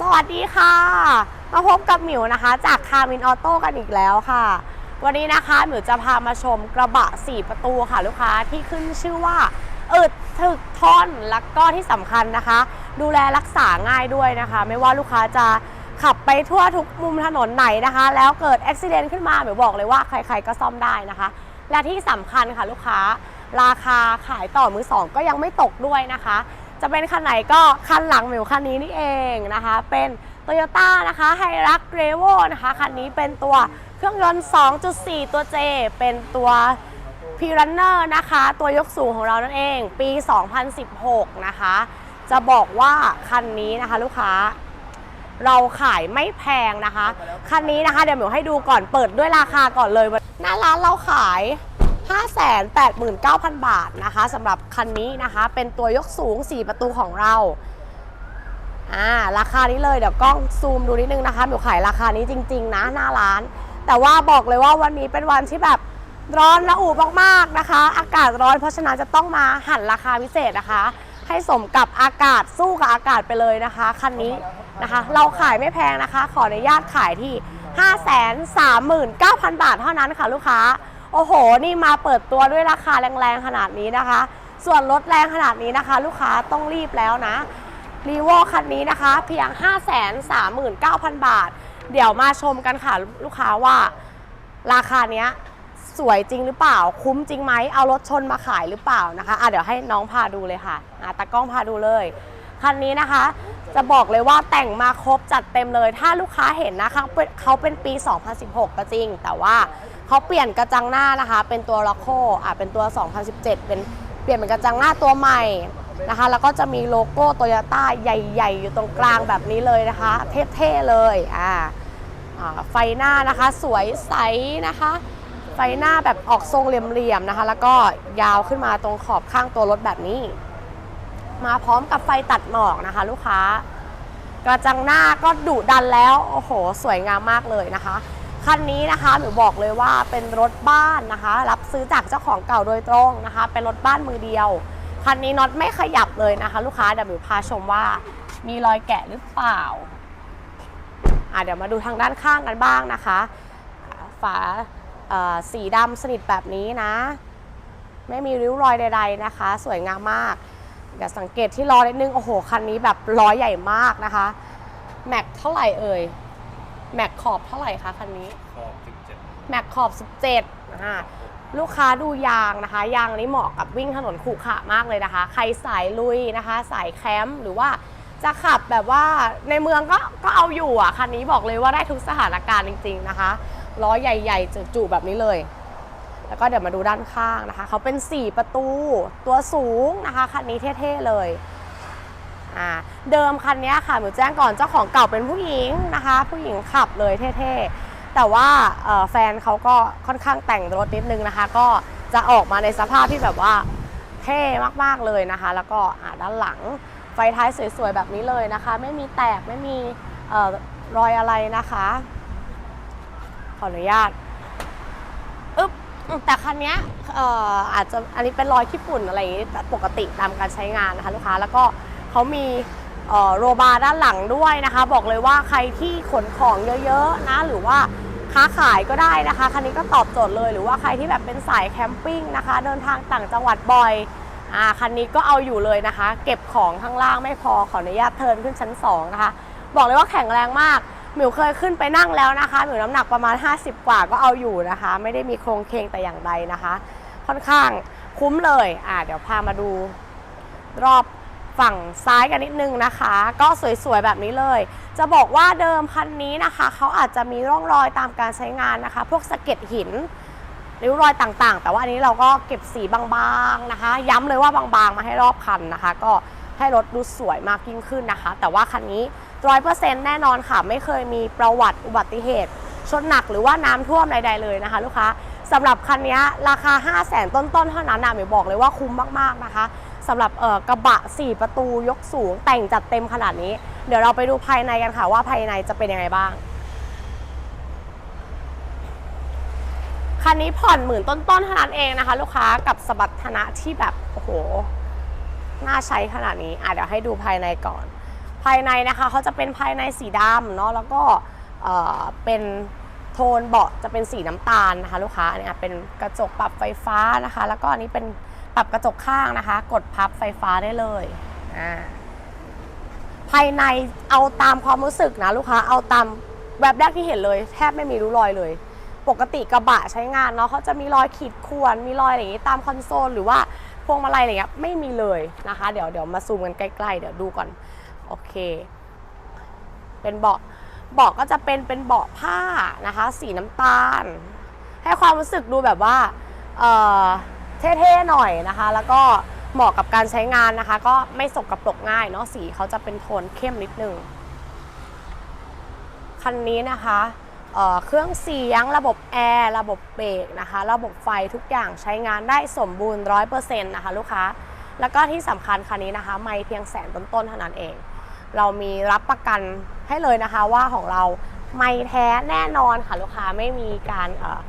สวัสดีค่ะ มาพบกับหมิวนะคะ จากคาร์มินออโต้กันอีกแล้วค่ะ วันนี้นะคะหมิวจะพามาชมกระบะ 4 ประตูค่ะลูกค้าที่ขึ้นชื่อว่าอึดถึกทนแล้วก็ที่สำคัญนะคะ ดูแลรักษาง่ายด้วยนะคะ ไม่ว่าลูกค้าจะขับไปทั่วทุกมุมถนนไหนนะคะ แล้วเกิดอุบิเหตุขึ้นมาหมิวบอกเลยว่าใครๆก็ซ่อมได้นะคะ และที่สำคัญค่ะลูกค้า ราคาขายต่อมือสองก็ยังไม่ตกด้วยนะคะ จะเป็นคันไหนก็คันหลังหมิวคันนี้นี่เองนะคะ เป็น Toyota นะคะไฮรักเรโวนะคะ คันนี้เป็นตัวเครื่องยนต์ 2.4 ตัว J เป็นตัวพีรันเนอร์นะคะ ตัวยกสูงของเรานั่นเอง ปี 2016 นะคะ จะบอกว่าคันนี้นะคะลูกค้า เราขายไม่แพงนะคะ คันนี้นะคะเดี๋ยวหมิวให้ดูก่อนเปิดด้วยราคาก่อนเลยหน้าร้านเราขาย 589,000 บาทนะคะสำหรับคันนี้นะคะ เป็นตัวยกสูง 4 ประตูของเราอ่าราคานี้เลยเดี๋ยวกล้องซูมดูนิดนึงนะคะหมิวขายราคานี้จริง ๆ นะหน้าร้าน แต่ว่าบอกเลยว่าวันนี้เป็นวันที่แบบร้อนระอุมากๆนะคะ อากาศร้อนเพราะฉะนั้นจะต้องมาหันราคาพิเศษนะคะ ให้สมกับอากาศสู้กับอากาศไปเลยนะคะคันนี้นะคะ เราขายไม่แพงนะคะ ขออนุญาตขายที่ 539,000 บาทเท่านั้นค่ะลูกค้า โอ้โห นี่มาเปิดตัวด้วยราคาแรงๆขนาดนี้นะคะ ส่วนลดแรงขนาดนี้นะคะ ลูกค้าต้องรีบแล้วนะรีโวคันนี้นะคะ เพียง 539,000 บาท เดี๋ยวมาชมกันค่ะลูกค้าว่า ราคาเนี้ยสวยจริงหรือเปล่า คุ้มจริงไหมเอารถชนมาขายหรือเปล่านะคะอะเดี๋ยวให้น้องพาดูเลยค่ะอะตากล้องพาดูเลยคันนี้นะคะ จะบอกเลยว่าแต่งมาครบจัดเต็มเลย ถ้าลูกค้าเห็นนะคะเป็นเขาเป็นปี 2016 ก็จริง แต่ว่า เขาเปลี่ยนกระจังหน้านะคะ เป็นตัวล็อกโคอะเป็นตัว 2017 เป็นเปลี่ยนเป็นกระจังหน้าตัวใหม่นะคะ แล้วก็จะมีโลโก้โตโยต้าใหญ่ ๆ อยู่ตรงกลางแบบนี้เลยนะคะ เท่ๆเลยอ่าไฟหน้านะคะสวยใสนะคะ ไฟหน้าแบบออกทรงเหลี่ยมๆนะคะ แล้วก็ยาวขึ้นมาตรงขอบข้างตัวรถแบบนี้ มาพร้อมกับไฟตัดหมอกนะคะ ลูกค้ากระจังหน้าก็ดุดันแล้ว โอ้โห สวยงามมากเลยนะคะ คันนี้นะคะหนูบอกเลยว่าเป็นรถบ้านนะคะ รับซื้อจากเจ้าของเก่าโดยตรงนะคะ เป็นรถบ้านมือเดียว คันนี้น็อตไม่ขยับเลยนะคะ ลูกค้าเดี๋ยวหนูพาชมว่ามีรอยแกะหรือเปล่าอะเดี๋ยวมาดูทางด้านข้างกันบ้างนะคะ ฝาสีดำสนิทแบบนี้นะ ไม่มีริ้วรอยใด ๆนะคะ สวยงามมากเดี๋ยวสังเกตที่ล้อนิดนึงโอ้โหคันนี้แบบล้อใหญ่มากนะคะ แม็กเท่าไหร่เอ่ย แม็กขอบเท่าไหร่คะคันนี้ขอบสิบเจ็ดแม็กขอบ 17อ่าลูกค้าดูยางนะคะ ยางนี้เหมาะกับวิ่งถนนขรุขระมากเลยนะคะ ใครสายลุยนะคะ สายแคมป์หรือว่าจะขับแบบว่าในเมืองก็ก็เอาอยู่อะคันนี้บอกเลยว่าได้ทุกสถานการณ์จริง ๆนะคะล้อใหญ่ๆจุๆแบบนี้เลย แล้วก็เดี๋ยวมาดูด้านข้างนะคะ เขาเป็น 4 ประตูตัวสูงนะคะคันนี้เท่ๆเลย อ่าเดิมคันนี้ค่ะหนูแจ้งก่อนเจ้าของเก่าเป็นผู้หญิงนะคะ ผู้หญิงขับเลยเท่ๆ แต่ว่าแฟนเขาก็ค่อนข้างแต่งรถนิดนึงนะคะ ก็จะออกมาในสภาพที่แบบว่าเท่มากๆเลยนะคะ แล้วก็ด้านหลังไฟท้ายสวยๆแบบนี้เลยนะคะ ไม่มีแตกไม่มีออรอยอะไรนะคะ ขออนุญาตอึ๊บแต่คันนี้อออาจจะอันนี้เป็นรอยขี้ฝุ่นอะไรอย่างงี้ปกติตามการใช้งานนะคะลูกค้าแล้วก็ เขามีโรบาร์ด้านหลังด้วยนะคะ บอกเลยว่าใครที่ขนของเยอะๆนะหรือว่าค้าขายก็ได้นะคะคันนี้ก็ตอบโจทย์เลยหรือว่าใครที่แบบเป็นสายแคมปิ้งนะคะ เดินทางต่างจังหวัดบ่อยอ่าคันนี้ก็เอาอยู่เลยนะคะ เก็บของข้างล่างไม่พอขออนุญาตเทินขึ้นชั้นสองนะคะบอกเลยว่าแข็งแรงมากหมิวเคยขึ้นไปนั่งแล้วนะคะหมิวน้ำหนักประมาณ 50 กว่าก็เอาอยู่นะคะ ไม่ได้มีโครงเคงแต่อย่างใดนะคะ ค่อนข้างคุ้มเลยอ่าเดี๋ยวพามาดูรอบ ฝั่งซ้ายกันนิดนึงนะคะ ก็สวยๆแบบนี้เลย จะบอกว่าเดิมคันนี้นะคะเขาอาจจะมีร่องรอยตามการใช้งานนะคะ พวกสะเก็ดหินริ้วรอยต่างๆ แต่ว่าอันนี้เราก็เก็บสีบางๆนะคะ ย้ำเลยว่าบางๆมาให้รอบคันนะคะ ก็ให้รถดูสวยมากยิ่งขึ้นนะคะ แต่ว่าคันนี้ร้อยเปอร์เซ็นต์แน่นอนค่ะ ไม่เคยมีประวัติอุบัติเหตุ ชนหนักหรือว่าน้ำท่วมใดๆเลยนะคะ ลูกค้าสำหรับคันนี้ราคา 5 0 0แสนต้นๆเท่านั้นนะมิวบอกเลยว่าคุ้มมากๆนะคะ สำหรับเออกระบะ 4 ประตูยกสูงแต่งจัดเต็มขนาดนี้ เดี๋ยวเราไปดูภายในกันค่ะว่าภายในจะเป็นยังไงบ้าง คันนี้ผ่อนหมื่นต้นๆเท่านั้นเองนะคะ ลูกค้ากับสมรรถนะที่แบบโอ้โหน่าใช้ขนาดนี้อะเดี๋ยวให้ดูภายในก่อน ภายในนะคะเขาจะเป็นภายในสีดำเนาะแล้วก็เออเป็นโทนเบาะจะเป็นสีน้ำตาลนะคะ ลูกค้าเนี่ยเป็นกระจกปรับไฟฟ้านะคะ แล้วก็อันนี้เป็น ปรับกระจกข้างนะคะ กดพับไฟฟ้าได้เลยอ่าภายในเอาตามความรู้สึกนะลูกค้าเอาตามแบบแรกที่เห็นเลย แทบไม่มีรูรอยเลย ปกติกระบะใช้งานเนาะเขาจะมีรอยขีดข่วนมีรอยอะไรอย่างนี้ตามคอนโซลหรือว่าพวงมาลัยอะไรเงี้ยไม่มีเลยนะคะ เดี๋ยวเดี๋ยวมาซูมกันใกล้ๆ เดี๋ยวดูก่อนโอเค เป็นเบาะเบาะก็จะเป็นเป็นเบาะผ้านะคะ สีน้ำตาล ให้ความรู้สึกดูแบบว่าเอ่อ เท่ๆหน่อยนะคะ แล้วก็เหมาะกับการใช้งานนะคะ ก็ไม่สกปรกง่ายเนาะสีเขาจะเป็นโทนเข้มนิดนึงคันนี้นะคะเเครื่องเสียงระบบแอร์ระบบเบรกนะคะ ระบบไฟทุกอย่างใช้งานได้สมบูรณ์ 100%นะคะลูกค้า แล้วก็ที่สำคัญคันนี้นะคะ ไม่เพียงแสนต้นๆเท่านั้นเอง เรามีรับประกันให้เลยนะคะว่าของเราไม่แท้แน่นอนค่ะลูกค้าไม่มีการเอ่อ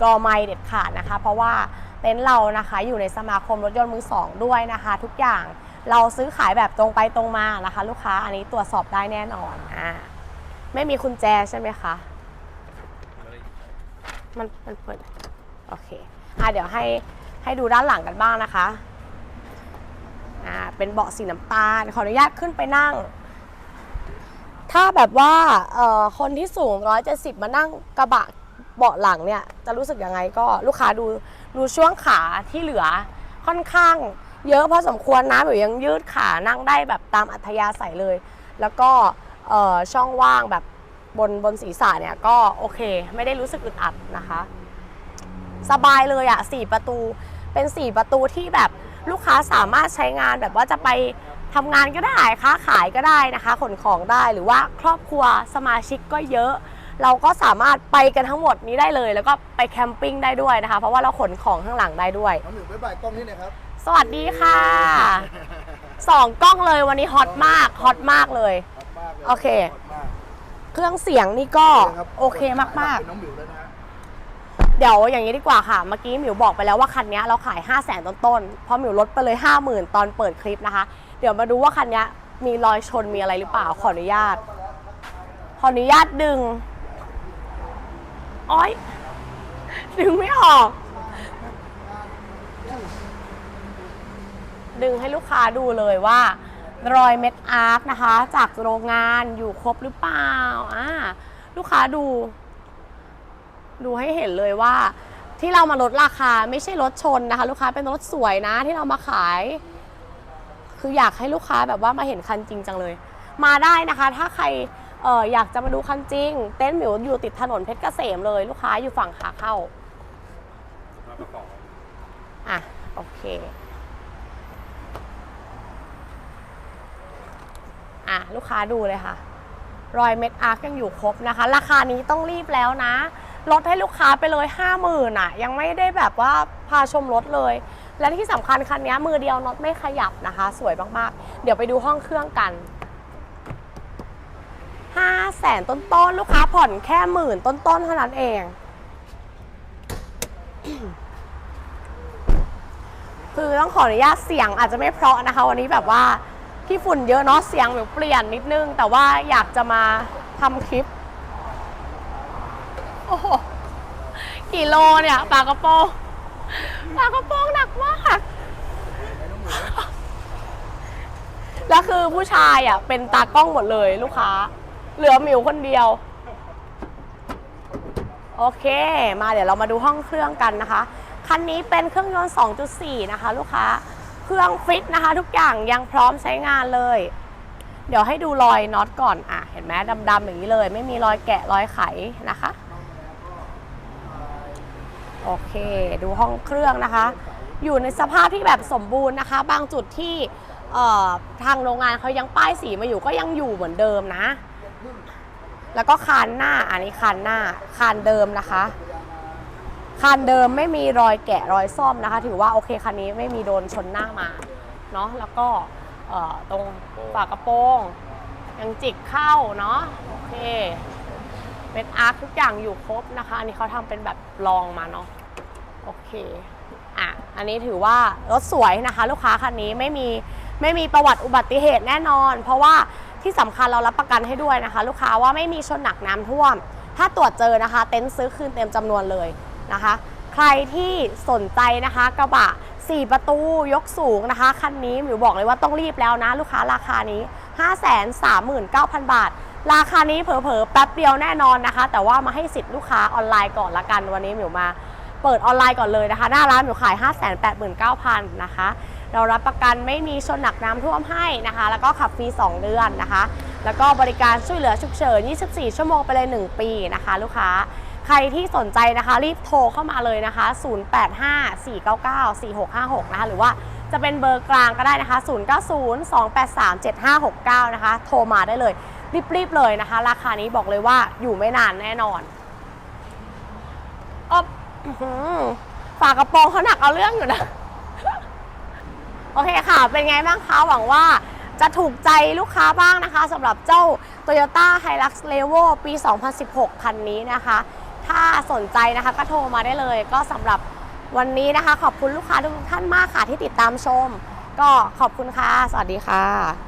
กรอไม่เด็ดขาดนะคะ เพราะว่า เต็นท์เรานะคะ อยู่ในสมาคมรถยนต์มือสองด้วยนะคะ ทุกอย่างเราซื้อขายแบบตรงไปตรงมานะคะ ลูกค้าอันนี้ตรวจสอบได้แน่นอนอ่าไม่มีกุญแจใช่ไหมคะมันมันเปิดโอเคอะเดี๋ยวให้ให้ดูด้านหลังกันบ้างนะคะอ่าเป็นเบาะสีน้ำตาลขออนุญาตขึ้นไปนั่ง ถ้าแบบว่าเอ่อคนที่สูง 170 มานั่งกระบะเบาะหลังเนี่ยจะรู้สึกยังไงก็ลูกค้าดู ดูช่วงขาที่เหลือค่อนข้างเยอะพอสมควรนะแบบยังยืดขานั่งได้แบบตามอัธยาศัยเลย แล้วก็ช่องว่างแบบบนบนศีรษะเนี่ยก็โอเค ไม่ได้รู้สึกอึดอัดนะคะ สบายเลยอะ่ะสี่ประตูเป็นสี่ประตูที่แบบลูกค้าสามารถใช้งานแบบว่าจะไปทำงานก็ได้ค้าขายก็ได้นะคะ ขนของได้หรือว่าครอบครัวสมาชิกก็เยอะ เราก็สามารถไปกันทั้งหมดนี้ได้เลย แล้วก็ไปแคมปิ้งได้ด้วยนะคะ เพราะว่าเราขนของข้างหลังได้ด้วย น้องหมิวบ๊ายบายกล้องนี่หนะครับ สวัสดีค่ะสองกล้องเลยวันนี้ฮอตมากฮอตมากเลย ขอบมากเลยโอเค ขอบมากเครื่องเสียงนี่ก็นะครับโอเคมาก เป็นน้องหมิวแล้วนะฮะๆ เดี๋ยวอย่างนี้ดีกว่าค่ะ เมื่อกี้หมิวบอกไปแล้วว่าคันนี้เราขาย 5 0 0แสนต้นๆเพราะหมิวลดไปเลย 50,000 ตอนเปิดคลิปนะคะ เดี๋ยวมาดูว่าคันนี้มีรอยชนมีอะไรหรือเปล่าขออนุญาต ขออนุญาตดึง อ้อยดึงไม่ออก ดึงให้ลูกค้าดูเลยว่า รอยเม็ดอาร์คนะคะ จากโรงงานอยู่ครบหรือเปล่าอ่าลูกค้าดู ดูให้เห็นเลยว่า ที่เรามาลดราคาไม่ใช่รถชนนะคะ ลูกค้าเป็นรถสวยนะ ที่เรามาขาย คืออยากให้ลูกค้าแบบว่ามาเห็นคันจริงจังเลย มาได้นะคะ ถ้าใคร เอออยากจะมาดูคันจริง เต้นท์หมิวอยู่ติดถนนเพชรเกษมเลย ลูกค้าอยู่ฝั่งขาเข้าอะโอเคอะลูกค้าดูเลยค่ะ รอยเม็ดอาร์คยังอยู่ครบนะคะ ราคานี้ต้องรีบแล้วนะ ลดให้ลูกค้าไปเลยห้าหมื่นอะ ยังไม่ได้แบบว่าพาชมรถเลย และที่สำคัญคันนี้มือเดียวน็อตไม่ขยับนะคะ สวยมากๆ เดี๋ยวไปดูห้องเครื่องกัน แสนต้นๆ ลูกค้าผ่อนแค่หมื่นต้นๆ เท่านั้นเอง คือต้องขออนุญาตเสียงอาจจะไม่เพราะนะคะ วันนี้แบบว่าที่ฝุ่นเยอะเนาะเสียงแบบเปลี่ยนนิดนึง แต่ว่าอยากจะมาทำคลิป โอ้โหกี่โลเนี่ยปลากระโปงปลากระโปงหนักมากแล้วคือผู้ชายอะเป็นตากล้องหมดเลยลูกค้า เหลือหมิวคนเดียว โอเค มาเดี๋ยวเรามาดูห้องเครื่องกันนะคะ คันนี้เป็นเครื่องยนต์ 2.4 นะคะ ลูกค้า เครื่องฟิตนะคะ ทุกอย่างยังพร้อมใช้งานเลย เดี๋ยวให้ดูรอยน็อตก่อน อะ เห็นไหมดำๆอย่างนี้เลย ไม่มีรอยแกะรอยไขนะคะ โอเค ดูห้องเครื่องนะคะ อยู่ในสภาพที่แบบสมบูรณ์นะคะ บางจุดที่ทางโรงงานเขายังป้ายสีมาอยู่ก็ยังอยู่เหมือนเดิมนะ แล้วก็คานหน้าอันนี้คานหน้าคานเดิมนะคะ คานเดิมไม่มีรอยแกะรอยซ่อมนะคะ ถือว่าโอเคคันนี้ไม่มีโดนชนหน้ามาเนาะแล้วก็ตรงฝากระโปรงยังจิกเข้าเนาะโอเค เป็นอาร์คทุกอย่างอยู่ครบนะคะ อันนี้เขาทำเป็นแบบลองมาเนาะโอเคอะอันนี้ถือว่ารถสวยนะคะ ลูกค้าคันนี้ไม่มีไม่มีประวัติอุบัติเหตุแน่นอน เพราะว่า ที่สำคัญเรารับประกันให้ด้วยนะคะ ลูกค้าว่าไม่มีชนหนักน้ำท่วม ถ้าตรวจเจอนะคะ เต็นท์ซื้อคืนเต็มจำนวนเลยนะคะ ใครที่สนใจนะคะกระบะ 4 ประตูยกสูงนะคะคันนี้หมิวบอกเลยว่าต้องรีบแล้วนะ ลูกค้าราคานี้ 539,000 บาท ราคานี้เผลอๆแป๊บเดียวแน่นอนนะคะ แต่ว่ามาให้สิทธิ์ลูกค้าออนไลน์ก่อนละกันวันนี้หมิวมาเปิดออนไลน์ก่อนเลยนะคะ หน้าร้านหมิวขาย 589,000นะคะ เรารับประกันไม่มีชนหนักน้ำท่วมให้นะคะ แล้วก็ขับฟรี 2 เดือนนะคะ แล้วก็บริการช่วยเหลือฉุกเฉิน 24 ชั่วโมงไปเลย 1 ปีนะคะ ลูกค้า ใครที่สนใจนะคะ รีบโทรเข้ามาเลยนะคะ 0854994656 นะคะ หรือว่าจะเป็นเบอร์กลางก็ได้นะคะ 0902837569 นะคะ โทรมาได้เลย รีบๆเลยนะคะ ราคานี้บอกเลยว่าอยู่ไม่นานแน่นอนอบอื้อหือฝากระโปรงเขาหนักเอาเรื่องอยู่นะ อเคค่ะ เป็นไงบ้างคะ หวังว่าจะถูกใจลูกค้าบ้างนะคะสำหรับเจ้า Toyota Hilux Levo ปี 2016 คันนี้นะคะ ถ้าสนใจนะคะก็โทรมาได้เลย ก็สำหรับวันนี้นะคะ ขอบคุณลูกค้าทุกท่านมากค่ะที่ติดตามชม ก็ขอบคุณค่ะ สวัสดีค่ะ